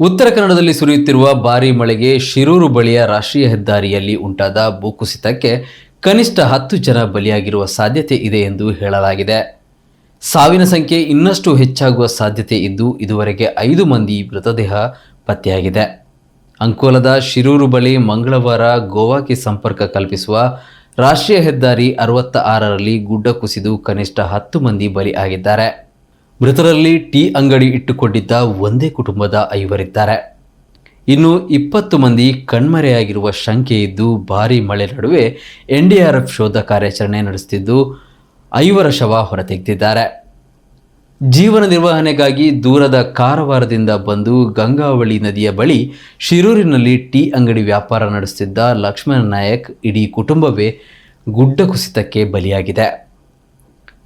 ಉತ್ತರ ಕನ್ನಡದಲ್ಲಿ ಸುರಿಯುತ್ತಿರುವ ಭಾರೀ ಮಳೆಗೆ ಶಿರೂರು ಬಳಿಯ ರಾಷ್ಟ್ರೀಯ ಹೆದ್ದಾರಿಯಲ್ಲಿ ಉಂಟಾದ ಭೂಕುಸಿತಕ್ಕೆ ಕನಿಷ್ಠ ಹತ್ತು ಜನ ಬಲಿಯಾಗಿರುವ ಸಾಧ್ಯತೆ ಇದೆ ಎಂದು ಹೇಳಲಾಗಿದೆ. ಸಾವಿನ ಸಂಖ್ಯೆ ಇನ್ನಷ್ಟು ಹೆಚ್ಚಾಗುವ ಸಾಧ್ಯತೆ ಇದ್ದು ಇದುವರೆಗೆ ಐದು ಮಂದಿ ಮೃತದೇಹ ಪತ್ತೆಯಾಗಿದೆ. ಅಂಕೋಲದ ಶಿರೂರು ಬಳಿ ಮಂಗಳವಾರ ಗೋವಾಕ್ಕೆ ಸಂಪರ್ಕ ಕಲ್ಪಿಸುವ ರಾಷ್ಟ್ರೀಯ ಹೆದ್ದಾರಿ ಅರವತ್ತ ಆರರಲ್ಲಿ ಗುಡ್ಡ ಕುಸಿದು ಕನಿಷ್ಠ ಹತ್ತು ಮಂದಿ ಬಲಿ ಆಗಿದ್ದಾರೆ ಮೃತರಲ್ಲಿ ಟೀ ಅಂಗಡಿ ಇಟ್ಟುಕೊಂಡಿದ್ದ ಒಂದೇ ಕುಟುಂಬದ ಐವರಿದ್ದಾರೆ. ಇನ್ನು ಇಪ್ಪತ್ತು ಮಂದಿ ಕಣ್ಮರೆಯಾಗಿರುವ ಶಂಕೆ ಇದ್ದು ಭಾರೀ ಮಳೆ ನಡುವೆ ಎನ್ಡಿಆರ್ಎಫ್ ಶೋಧ ಕಾರ್ಯಾಚರಣೆ ನಡೆಸುತ್ತಿದ್ದು ಐವರ ಶವ ಹೊರತೆಗೆದಿದ್ದಾರೆ. ಜೀವನ ನಿರ್ವಹಣೆಗಾಗಿ ದೂರದ ಕಾರವಾರದಿಂದ ಬಂದು ಗಂಗಾವಳಿ ನದಿಯ ಬಳಿ ಶಿರೂರಿನಲ್ಲಿ ಟೀ ಅಂಗಡಿ ವ್ಯಾಪಾರ ನಡೆಸುತ್ತಿದ್ದ ಲಕ್ಷ್ಮಣ ನಾಯಕ್ ಇಡೀ ಕುಟುಂಬವೇ ಗುಡ್ಡ ಕುಸಿತಕ್ಕೆ ಬಲಿಯಾಗಿದೆ.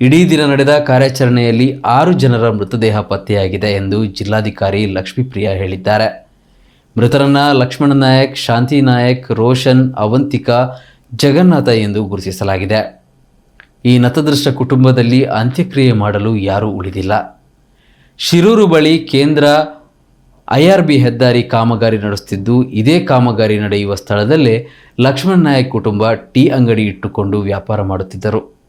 ಇಡೀ ದಿನ ನಡೆದ ಕಾರ್ಯಾಚರಣೆಯಲ್ಲಿ ಆರು ಜನರ ಮೃತದೇಹ ಪತ್ತೆಯಾಗಿದೆ ಎಂದು ಜಿಲ್ಲಾಧಿಕಾರಿ ಲಕ್ಷ್ಮೀಪ್ರಿಯಾ ಹೇಳಿದ್ದಾರೆ. ಮೃತರನ್ನ ಲಕ್ಷ್ಮಣ ನಾಯಕ್, ಶಾಂತಿ ನಾಯಕ್, ರೋಷನ್, ಅವಂತಿಕಾ, ಜಗನ್ನಾಥ ಎಂದು ಗುರುತಿಸಲಾಗಿದೆ. ಈ ನತದೃಷ್ಟ ಕುಟುಂಬದಲ್ಲಿ ಅಂತ್ಯಕ್ರಿಯೆ ಮಾಡಲು ಯಾರೂ ಉಳಿದಿಲ್ಲ. ಶಿರೂರು ಬಳಿ ಕೇಂದ್ರ ಐಆರ್ಬಿ ಹೆದ್ದಾರಿ ಕಾಮಗಾರಿ ನಡೆಸುತ್ತಿದ್ದು, ಇದೇ ಕಾಮಗಾರಿ ನಡೆಯುವ ಸ್ಥಳದಲ್ಲೇ ಲಕ್ಷ್ಮಣ ನಾಯಕ್ ಕುಟುಂಬ ಟೀ ಅಂಗಡಿ ಇಟ್ಟುಕೊಂಡು ವ್ಯಾಪಾರ ಮಾಡುತ್ತಿದ್ದರು.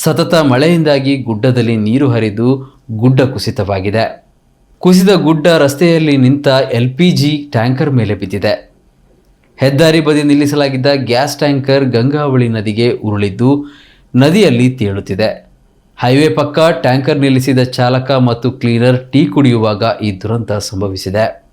ಸತತ ಮಳೆಯಿಂದಾಗಿ ಗುಡ್ಡದಲ್ಲಿ ನೀರು ಹರಿದು ಗುಡ್ಡ ಕುಸಿತವಾಗಿದೆ. ಕುಸಿದ ಗುಡ್ಡ ರಸ್ತೆಯಲ್ಲಿ ನಿಂತ ಎಲ್ ಪಿ ಜಿ ಟ್ಯಾಂಕರ್ ಮೇಲೆ ಬಿದ್ದಿದೆ. ಹೆದ್ದಾರಿ ಬದಿ ನಿಲ್ಲಿಸಲಾಗಿದ್ದ ಗ್ಯಾಸ್ ಟ್ಯಾಂಕರ್ ಗಂಗಾವಳಿ ನದಿಗೆ ಉರುಳಿದ್ದು ನದಿಯಲ್ಲಿ ತೇಲುತ್ತಿದೆ. ಹೈವೇ ಪಕ್ಕ ಟ್ಯಾಂಕರ್ ನಿಲ್ಲಿಸಿದ ಚಾಲಕ ಮತ್ತು ಕ್ಲೀನರ್ ಟೀ ಕುಡಿಯುವಾಗ ಈ ದುರಂತ ಸಂಭವಿಸಿದೆ.